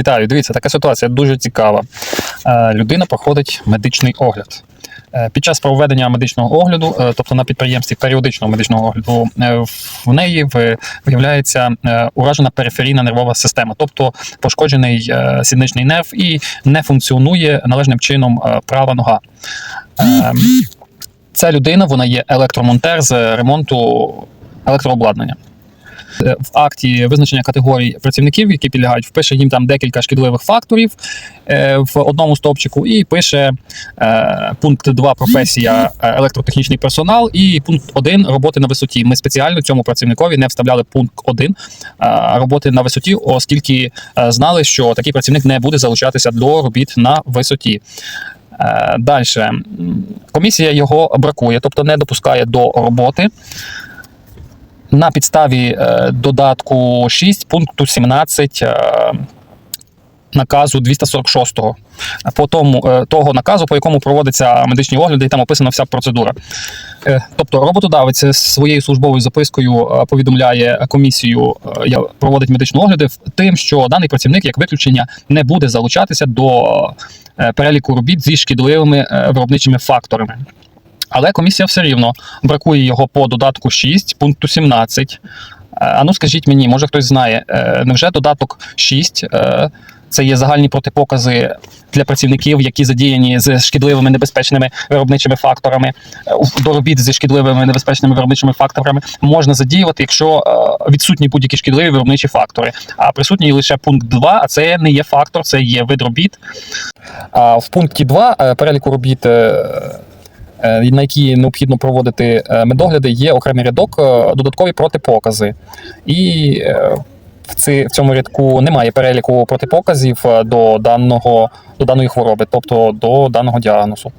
Вітаю, дивіться, така ситуація дуже цікава. Е, Людина проходить медичний огляд. Е, Під час проведення медичного огляду, е, тобто на підприємстві періодичного медичного огляду, в неї виявляється уражена периферійна нервова система, тобто пошкоджений сідничний нерв і не функціонує належним чином права нога. Ця людина вона є електромонтер з ремонту електрообладнання. Е, В акті визначення категорій працівників, які підлягають, впише їм там декілька шкідливих факторів е, в одному стовпчику, і пише е, пункт 2 професія електротехнічний персонал, і пункт 1 роботи на висоті. Ми спеціально цьому працівникові не вставляли пункт 1 е, роботи на висоті, оскільки знали, що такий працівник не буде залучатися до робіт на висоті. Далі комісія його бракує, тобто не допускає до роботи. На підставі е, додатку 6 пункту 17 е, наказу 246 по тому е, того наказу, по якому проводяться медичні огляди, і там описана вся процедура. Тобто роботодавець своєю службовою запискою повідомляє комісію, я- проводить медичні огляди тим, що даний працівник як виключення не буде залучатися до переліку робіт зі шкідливими виробничими факторами. Але комісія все рівно бракує його по додатку 6 пункту 17. Е, А ну скажіть мені, може хтось знає, е, невже додаток 6 е, це є загальні протипокази для працівників, які задіяні з шкідливими небезпечними виробничими факторами, до робіт зі шкідливими небезпечними виробничими факторами можна задіювати, якщо відсутні будь-які шкідливі виробничі фактори. А присутній лише пункт 2, а це не є фактор, це є вид робіт. А в пункті 2 е, переліку робіт. Е, На які необхідно проводити е, медогляди, є окремий рядок, е, додаткові протипокази. І в цьому рядку немає переліку протипоказів до даного до даної хвороби, тобто до даного діагнозу.